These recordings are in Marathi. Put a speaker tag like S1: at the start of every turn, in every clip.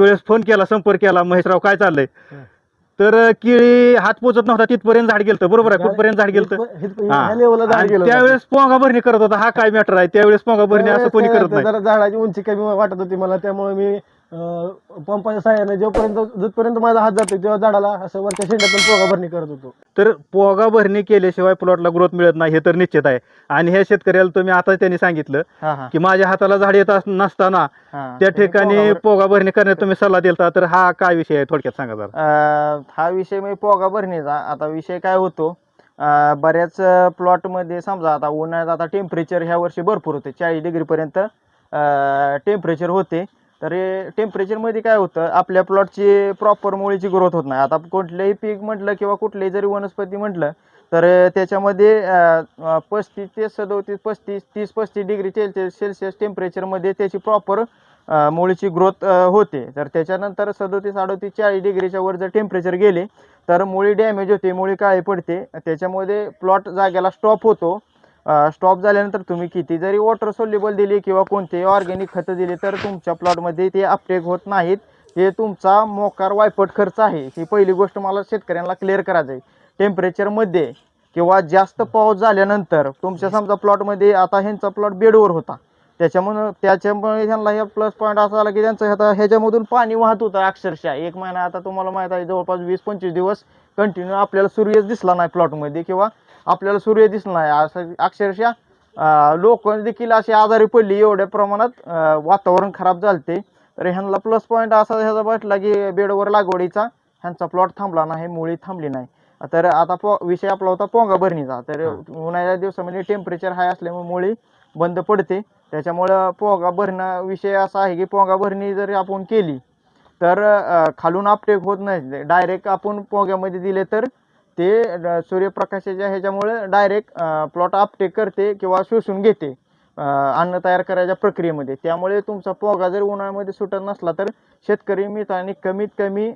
S1: वेळेस फोन केला संपर्क केला महेशराव काय चाललंय. तर केळी हात पोचत नव्हता तिथपर्यंत झाड गेलं बरोबर आहे कुठपर्यंत झाड गेलं हा. त्यावेळेस पोंगा भरणी करत होता हा काय मॅटर आहे? त्यावेळेस पोंगा भरणी असं कोणी करत नाही.
S2: जरा झाडाची उंची कमी वाटत होती मला त्यामुळे मी पंपाच्या साह्याने जोपर्यंत जिथपर्यंत माझा हात जातो तेव्हा झाडाला असं वरच्या शेंड्यातून पोगा भरणी करत होतो.
S1: तर पोगा भरणी केल्याशिवाय प्लॉटला ग्रोथ मिळत नाही हे तर निश्चित आहे. आणि ह्या शेतकऱ्याला तुम्ही आता त्यांनी सांगितलं की माझ्या हाताला झाड येत नसताना त्या ठिकाणी
S3: पोगा भर-
S1: पोगा भरणी करण्यात तुम्ही सल्ला दिलता तर हा काय विषय आहे थोडक्यात सांगा जरा.
S3: हा विषय म्हणजे पोगा भरणीचा. आता विषय काय होतो बऱ्याच प्लॉटमध्ये समजा आता उन्हाळ्यात आता टेम्परेचर ह्या वर्षी भरपूर होते चाळीस डिग्रीपर्यंत टेम्परेचर होते. तर टेम्परेचरमध्ये काय होतं आपल्या प्लॉटची प्रॉपर मुळीची ग्रोथ होत नाही. आता कुठलंही पीक म्हटलं किंवा कुठलंही जरी वनस्पती म्हटलं तर त्याच्यामध्ये पस्तीस ते सदोतीस पस्तीस तीस पस्तीस डिग्री सेल्सिअस सेल्सिअस टेम्परेचरमध्ये त्याची प्रॉपर मुळीची ग्रोथ होते. तर त्याच्यानंतर सदोतीस अडोतीस चाळीस डिग्रीच्या वर जर टेम्परेचर गेले तर मुळी डॅमेज होते मुळी काळी पडते. त्याच्यामध्ये प्लॉट जाग्याला स्टॉप होतो. स्टॉप झाल्यानंतर तुम्ही किती जरी वॉटर सोल्युबल दिली किंवा कोणतेही ऑर्गॅनिक खतं दिली तर तुमच्या प्लॉटमध्ये ते अपटेक होत नाहीत. हे तुमचा मोकार वायपट खर्च आहे. ही पहिली गोष्ट मला शेतकऱ्यांना क्लिअर करायचं आहे टेम्परेचरमध्ये किंवा जास्त पाऊस झाल्यानंतर तुमच्या समजा प्लॉटमध्ये आता ह्यांचा प्लॉट बेडवर होता. त्याच्यामुळं त्याच्यामुळे त्यांना हे प्लस पॉईंट असा आला की त्यांचं आता ह्याच्यामधून पाणी वाहत होतं अक्षरशः. एक महिना आता तुम्हाला माहीत आहे जवळपास वीस पंचवीस दिवस कंटिन्यू आपल्याला सूर्यच दिसला नाही प्लॉटमध्ये किंवा आपल्याला सूर्य दिसला नाही. असं अक्षरशः लोक देखील अशी आजारी पडली एवढ्या प्रमाणात वातावरण खराब झालते. तर ह्यांना प्लस पॉईंट असा ह्याचा वाटला की बेडवर लागवडीचा ह्यांचा प्लॉट थांबला नाही मुळी थांबली नाही. तर आता पो विषय आपला होता पोंगा भरणीचा. तर उन्हाळ्याच्या दिवसामध्ये टेम्परेचर हाय असल्यामुळे मुळी बंद पडते. त्याच्यामुळं पोंगा भरणं विषय असा आहे की पोंगा भरणी जरी आपण केली तर खालून अपटेक होत नाही. डायरेक्ट आपण पोग्यामध्ये दिले तर ते सूर्यप्रकाशाच्या ह्याच्यामुळे डायरेक्ट प्लॉट अपटेक करते किंवा शोषून घेते अन्न तयार करायच्या प्रक्रियेमध्ये. त्यामुळे तुमचा पोगा जर उन्हाळ्यामध्ये सुटत नसला तर शेतकरी मित्रांनी कमीत कमी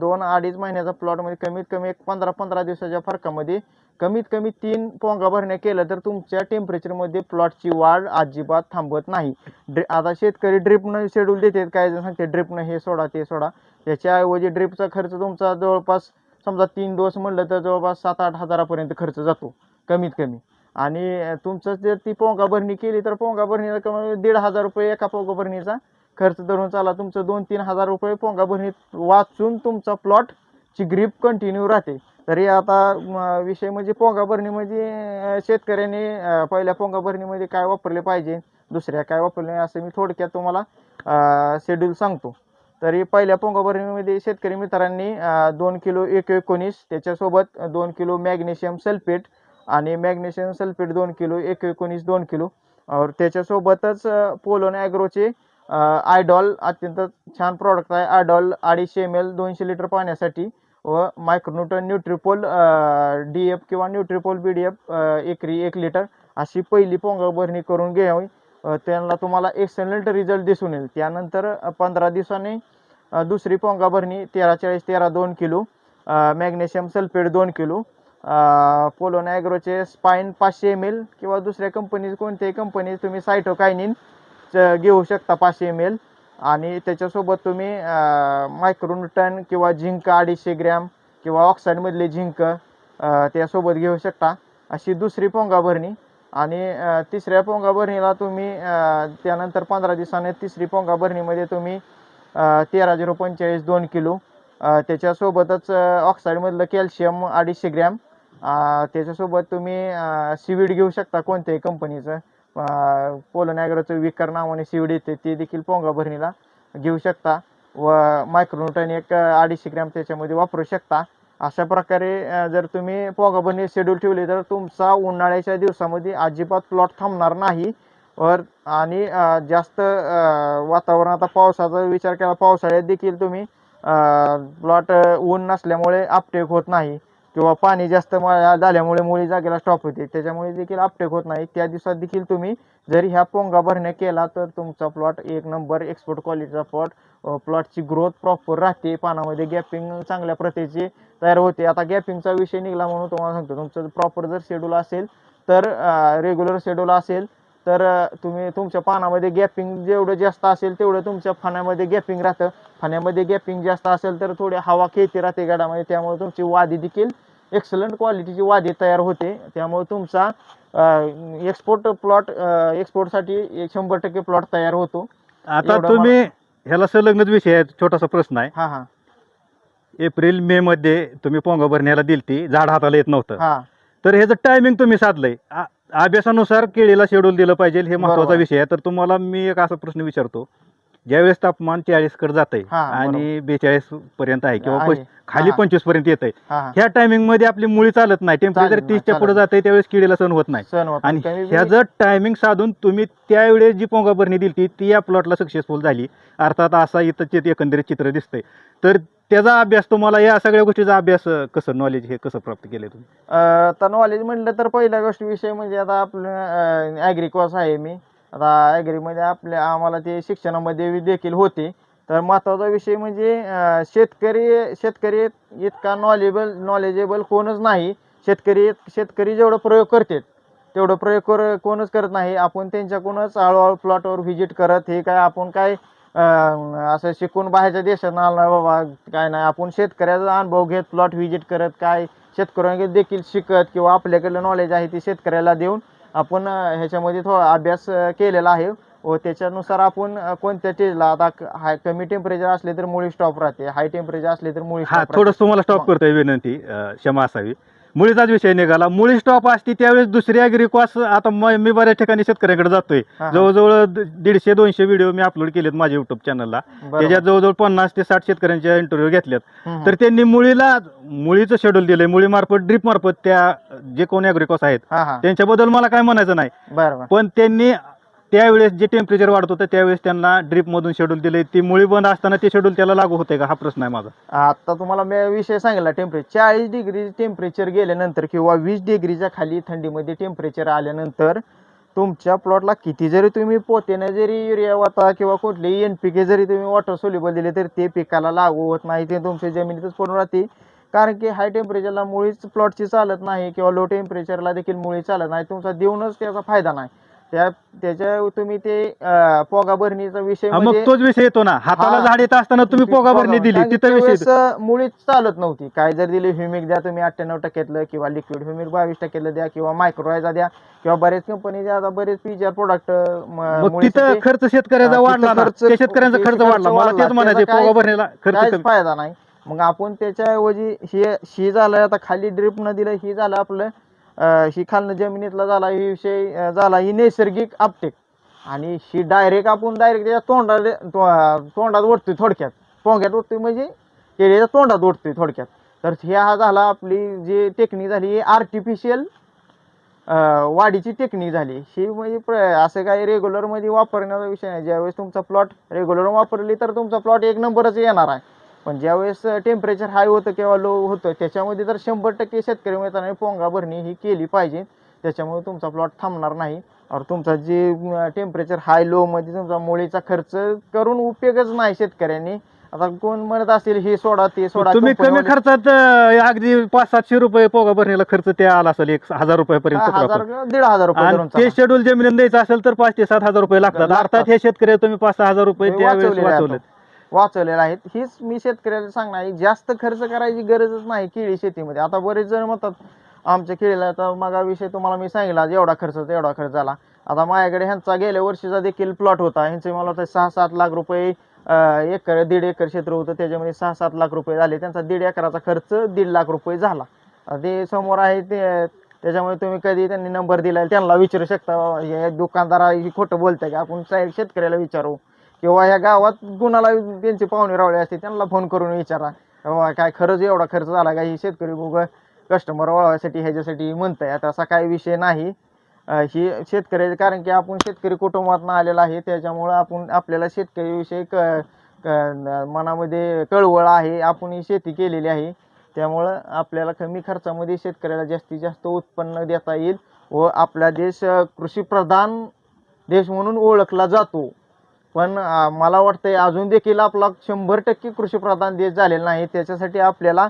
S3: दोन अडीच महिन्याचा प्लॉटमध्ये कमीत कमी एक पंधरा पंधरा दिवसाच्या फरकामध्ये कमीत कमी तीन पोंगा भरण्या केलं तर तुमच्या टेम्परेचरमध्ये प्लॉटची वाढ अजिबात थांबत नाही. ड्रि आता शेतकरी ड्रिपनं शेड्यूल देतात काय जण सांगते ड्रिपनं हे सोडा ते सोडा. त्याच्याऐवजी ड्रिपचा खर्च तुमचा जवळपास समजा तीन डोस म्हणलं तर जवळपास सात आठ हजारापर्यंत खर्च जातो कमीत कमी. आणि तुमचं जर ती पोंगा भरणी केली तर पोंगा भरणीला कमी दीड हजार रुपये एका पोंगा भरणीचा खर्च धरून चाला. तुमचं दोन तीन हजार रुपये पोंगा भरणीत वाचून तुमचा प्लॉट ची ग्रीप कंटिन्यू राहते. तरी आता विषय म्हणजे पोंगा भरणी म्हणजे शेतकऱ्यांनी पहिल्या पोंगा भरणीमध्ये काय वापरले पाहिजे दुसऱ्या काय वापरले नाही असं मी थोडक्यात तुम्हाला शेड्यूल सांगतो. तरी पहिल्या पोंगाभरणीमध्ये शेतकरी मित्रांनी दोन किलो एक एकोणीस त्याच्यासोबत दोन किलो मॅग्नेशियम सल्फेट आणि मॅग्नेशियम सल्फेट दोन किलो एक एकोणीस दोन किलो. और त्याच्यासोबतच पोलोन ॲग्रोचे आयडॉल अत्यंत छान प्रॉडक्ट आहे. आयडॉल अडीचशे एम एल दोनशे लिटर पाण्यासाठी व मायक्रोन्यूटन न्यूट्रिपोल डी एफ किंवा न्यूट्रिपोल बी डी एफ एकरी एक लिटर अशी पहिली पोंगाभरणी करून घ्यावी. त्यांना तुम्हाला एक्सलंट रिझल्ट दिसून येईल. त्यानंतर पंधरा दिवसांनी दुसरी पोंगा भरणी तेरा चाळीस तेरा दोन किलो मॅग्नेशियम सल्फेट दोन किलो पोलोन ॲग्रोचे स्पाईन पाचशे एम एल किंवा दुसऱ्या कंपनीज कोणत्याही कंपनीत तुम्ही सायटोकायनिन घेऊ शकता पाचशे एम एल आणि त्याच्यासोबत तुम्ही मायक्रोन्यूटन किंवा झिंक अडीचशे ग्रॅम किंवा ऑक्साईडमधले झिंक त्यासोबत घेऊ शकता. अशी दुसरी पोंगा भरणी आणि तिसऱ्या पोंगा भरणीला तुम्ही त्यानंतर पंधरा दिवसाने तिसरी पोंगा भरणीमध्ये तुम्ही तेरा झिरो पंचेचाळीस दोन किलो त्याच्यासोबतच ऑक्साईडमधलं कॅल्शियम अडीचशे ग्रॅम त्याच्यासोबत तुम्ही सीवीड घेऊ शकता कोणत्याही कंपनीचं पोलोनॅग्रोचं विकर नावाने सीवीड येते ते देखील पोंगा भरणीला घेऊ शकता. व मायक्रोन्यूटन एक अडीचशे ग्रॅम त्याच्यामध्ये वापरू शकता. अशा प्रकारे जर तुम्ही पोगा शेड्यूल ठेवले तर तुमचा उन्हाळ्याच्या दिवसामध्ये अजिबात प्लॉट थांबणार नाही. वर आणि जास्त वातावरण आता पावसाचा विचार केला पावसाळ्यात देखील तुम्ही प्लॉट ऊन नसल्यामुळे अपटेक होत नाही. किंवा पाणी जास्त मळ्या झाल्यामुळे मुळी जागेला स्टॉप होते. त्याच्यामुळे देखील अपटेक होत नाही. त्या दिवसात देखील तुम्ही जरी ह्या पोंगा भरण्या केला तर तुमचा प्लॉट एक नंबर एक्सपोर्ट क्वालिटीचा प्लॉट प्लॉटची ग्रोथ प्रॉपर राहते. पानामध्ये गॅपिंग चांगल्या प्रतीची तयार होते. आता गॅपिंगचा विषय निघाला म्हणून तुम्हाला सांगतो. तुमचं प्रॉपर जर शेड्यूल असेल तर रेग्युलर शेड्यूल असेल तर तुम्ही तुमच्या पानामध्ये गॅपिंग जेवढं जास्त असेल तेवढं तुमच्या फाण्यामध्ये गॅपिंग राहतं. फाण्यामध्ये गॅपिंग जास्त असेल तर थोडी हवा खेळती राहते गडामध्ये. त्यामुळे तुमची वादी देखील एक्सलंट क्वालिटीची वादी तयार होते. त्यामुळे तुमचा एक्सपोर्ट प्लॉट एक्सपोर्टसाठी शंभर टक्के प्लॉट तयार होतो.
S1: आता तुम्ही ह्याला संलग्नच विषय आहे छोटासा प्रश्न आहे.
S3: हा हा.
S1: एप्रिल मे मध्ये तुम्ही पोंगा भरण्याला दिलती झाड हाताला येत नव्हतं.
S3: हा.
S1: तर ह्याचं टायमिंग तुम्ही साधलंय. अभ्यासानुसार केळीला शेड्यूल दिलं पाहिजे हे महत्त्वाचा
S3: बरोबर.
S1: विषय आहे तर तुम्हाला मी एक असा प्रश्न विचारतो ज्यावेळेस तापमान चाळीसकडे जात आहे
S3: हा,
S1: आणि बेचाळीस पर्यंत आहे किंवा
S3: आहे.
S1: खाली
S3: हा.
S1: पंचवीसपर्यंत येत आहे
S3: हा हा.
S1: ह्या टायमिंगमध्ये आपली मुळी चालत नाही. टेम्परेचर
S3: चालत नाही,
S1: तीसच्या पुढे
S3: चालत
S1: जात आहे त्यावेळेस किडीला सण होत नाही.
S3: सण होत
S1: आणि
S3: कमी-
S1: ह्याचं टायमिंग साधून तुम्ही त्यावेळेस जी पोंगा भरणी दिली ती या प्लॉटला सक्सेसफुल झाली. अर्थात असा इथं चित- एकंदरीत चित्र दिसतंय. तर त्याचा अभ्यास तुम्हाला या सगळ्या गोष्टीचा अभ्यास अं, कसं नॉलेज हे कसं प्राप्त केलंय तुम्ही?
S3: अं, तर नॉलेज म्हटलं तर पहिल्या गोष्टी विषय म्हणजे आता आपलं ॲग्रिकॉस आहे मी. आता ॲग्रीमध्ये आपल्या आम्हाला ते शिक्षणामध्ये देखील होते. तर महत्त्वाचा विषय म्हणजे शेतकरी शेतकरी इतका नॉलेबल नॉलेजेबल कोणच नाही. शेतकरी शेतकरी जेवढं प्रयोग करतात तेवढं प्रयोग कर कोणच करत नाही. आपण त्यांच्याकडूनच हळूहळू प्लॉटवर व्हिजिट करत हे काय आपण काय असं शिकून बाहेरच्या देशात आलो बाबा काय नाही. आपण शेतकऱ्याचा अनुभव घेत प्लॉट व्हिजिट करत काय शेतकऱ्यांकडे देखील शिकत किंवा आपल्याकडलं नॉलेज आहे ते शेतकऱ्याला देऊन आपण ह्याच्यामध्ये थोडा अभ्यास केलेला आहे. व त्याच्यानुसार आपण कोणत्या स्टेजला आता हाय कमी टेम्परेचर असले तर मुळी स्टॉप राहते. हाय टेम्परेचर असले तर मुळी
S1: हा थोडं तुम्हाला स्टॉप. करतोय विनंती अं, क्षमा असावी. मुळीचाच विषय निघाला. मुळी स्टॉप असती त्यावेळेस दुसरी अग्रिकॉस आता म- मी बऱ्याच ठिकाणी शेतकऱ्यांकडे जातोय.
S3: हा.
S1: जवळजवळ द- दीडशे दोनशे व्हिडिओ मी अपलोड केलेत माझ्या युट्यूब चॅनलला. त्याच्यात जवळजवळ पन्नास ते साठ शेतकऱ्यांच्या इंटरव्ह्यू घेतल्यात. तर त्यांनी मुळीला मुळीचं शेड्यूल दिलंय. मुळी मार्फत ड्रीप मार्फत त्या जे कोणी अग्रिकॉस आहेत
S3: हा हा.
S1: त्यांच्याबद्दल मला काय म्हणायचं नाही.
S3: बरं बरं.
S1: पण त्यांनी त्यावेळेस जे टेम्परेचर वाढत होतं त्यावेळेस त्यांना ड्रीपमधून शेड्यूल दिले ती मुळी बंद असताना ते शेड्यूल त्याला लागू होते का? हा प्रश्न आहे माझा.
S3: आता तुम्हाला मी विषय सांगितला टेम्परेचर चाळीस डिग्री टेम्परेचर गेल्यानंतर किंवा वीस डिग्रीच्या खाली थंडीमध्ये टेम्परेचर आल्यानंतर तुमच्या प्लॉटला किती जरी तुम्ही पोतेनं जरी युरिया वाता किंवा कुठलेही एन पी के जरी तुम्ही वॉटर सोल्युबल दिले तर ते पिकाला लागू होत नाही ते तुमच्या जमिनीतच पडून राहते कारण की हाय टेम्परेचरला मुळीच प्लॉटची चालत नाही किंवा लो टेम्परेचरला देखील मुळी चालत नाही तुमचा देऊनच त्याचा फायदा नाही. त्या त्याच्या तुम्ही ते अं, पोगा भरणीचा विषय
S1: हा, मग
S3: म्हणजे
S1: तोच विषय येतो ना. हाताला
S3: हा.
S1: झाड येत असताना तुम्ही पोगा भरणी दिली
S3: कारण
S1: तिथं विषय
S3: त्यावेळेस, अं, मुळीच चालत नव्हती. काय जर दिली ह्युमिक द्या तुम्ही अठ्ठ्याण्णव टक्क्यातलं किंवा लिक्विड ह्युमिक बावीस टक्क्यातलं द्या किंवा मायक्रोरायझा द्या किंवा बरेच कंपनी आता बरेच पीजीआर प्रोडक्ट
S1: मग तिथं खर्च शेतकऱ्याचा
S3: हा,
S1: वाढला
S3: तिथं
S1: ना.
S3: खर्च-
S1: त्या शेतकऱ्यांचा खर्च
S3: खर्च
S1: वाढला. मला
S3: वाढला.
S1: तेच म्हणायचे
S3: त्याचा काय-
S1: पोगा भरणीला खर्च
S3: काहीच
S1: कमी.
S3: फायदा नाही. मग आपण त्याच्याऐवजी हे ही झालं आता खाली ड्रिप न दिलं ही झालं आपलं ही खालनं जमिनीतला झाला ही विषय झाला ही नैसर्गिक आपटेक आणि ही डायरेक्ट आपण डायरेक्ट त्याच्या तोंडात तोंडात ओढतोय थोडक्यात. पोंग्यात ओढतोय म्हणजे केळीच्या तोंडात ओढतोय थोडक्यात. तर हे हा झाला आपली जी टेक्निक झाली ही आर्टिफिशियल वाढीची टेक्निक झाली. ही म्हणजे प्र- असं काही रेग्युलरमध्ये वापरण्याचा विषय नाही. ज्यावेळेस तुमचा प्लॉट रेग्युलर वापरली तर तुमचा प्लॉट एक नंबरच येणार आहे. पण ज्यावेळेस टेम्परेचर हाय होतं किंवा लो होतं त्याच्यामध्ये तर शंभर टक्के शेतकरी मित्रांनी पोंगा भरणी ही केली पाहिजे. त्याच्यामुळे तुमचा प्लॉट थांबणार नाही. और तुमचा जे टेम्परेचर हाय लो मध्ये तुमचा मुळीचा खर्च करून उपयोगच नाही शेतकऱ्यांनी. आता कोण म्हणत असेल हे सोडा ते सोडा.
S1: तुम्ही कमी खर्चात अगदी पाच सातशे रुपये पोगा भरणीला खर्च ते आला असेल एक हजार रुपयापर्यंत
S3: दीड हजार रुपये
S1: ते. शेड्यूल जमिनीत द्यायचं असेल तर पाच ते सात हजार रुपये लागतात. अर्थात हे शेतकरी तुम्ही पाच सहा हजार रुपये त्यावेळेस. वाचवलेत.
S3: वाचवलेलं आहेत. हीच मी शेतकऱ्याला सांगणार आहे जास्त खर्च करायची गरजच नाही केळी शेतीमध्ये. आता बरेच जण म्हणतात आमच्या केळीला आता मागा विषय तुम्हाला मी सांगितला एवढा खर्च एवढा खर्च झाला. आता माझ्याकडे ह्यांचा गेल्या वर्षीचा देखील प्लॉट होता. ह्यांचे मला वाटतं सहा सात लाख रुपये एकर दीड एकर क्षेत्र होतं. त्याच्यामध्ये सहा सात लाख रुपये झाले. त्यांचा दीड एकराचा खर्च दीड लाख रुपये झाला. ते समोर आहे ते त्याच्यामुळे तुम्ही कधी त्यांनी नंबर दिला त्यांना विचारू शकता. हे दुकानदार खोटं बोलतं की? आपण शेतकऱ्याला विचारू. किंवा ह्या गावात कुणाला त्यांचे पाहुणे रावळे असते त्यांना फोन करून विचारा. बाबा काय खरंच एवढा खर्च झाला का? ही शेतकरी भोग कस्टमर वळवायसाठी ह्याच्यासाठी म्हणताय. आता असा काही विषय नाही. ही शेतकरी कारण की आपण शेतकरी कुटुंबातून आलेला आहे त्याच्यामुळं आपण आपल्याला शेतकरीविषयी क क- मनामध्ये कळवळ आहे. आपण ही शेती केलेली आहे. त्यामुळं आपल्याला कमी खर्चामध्ये शेतकऱ्याला जास्तीत जास्त उत्पन्न देता येईल व आपला देश कृषीप्रधान देश म्हणून ओळखला जातो. पण मला वाटतंय अजून देखील आपला शंभर टक्के कृषीप्रधान देश झालेला नाही. त्याच्यासाठी आपल्याला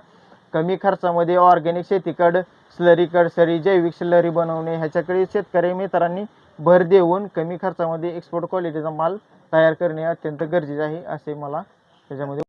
S3: कमी खर्चामध्ये ऑर्गॅनिक शेतीकड स्लरीकड सरी जैविक स्लरी बनवणे ह्याच्याकडे शेतकरी मित्रांनी भर देऊन कमी खर्चामध्ये एक्सपोर्ट क्वालिटीचा माल तयार करणे अत्यंत गरजेचे आहे असे मला त्याच्यामध्ये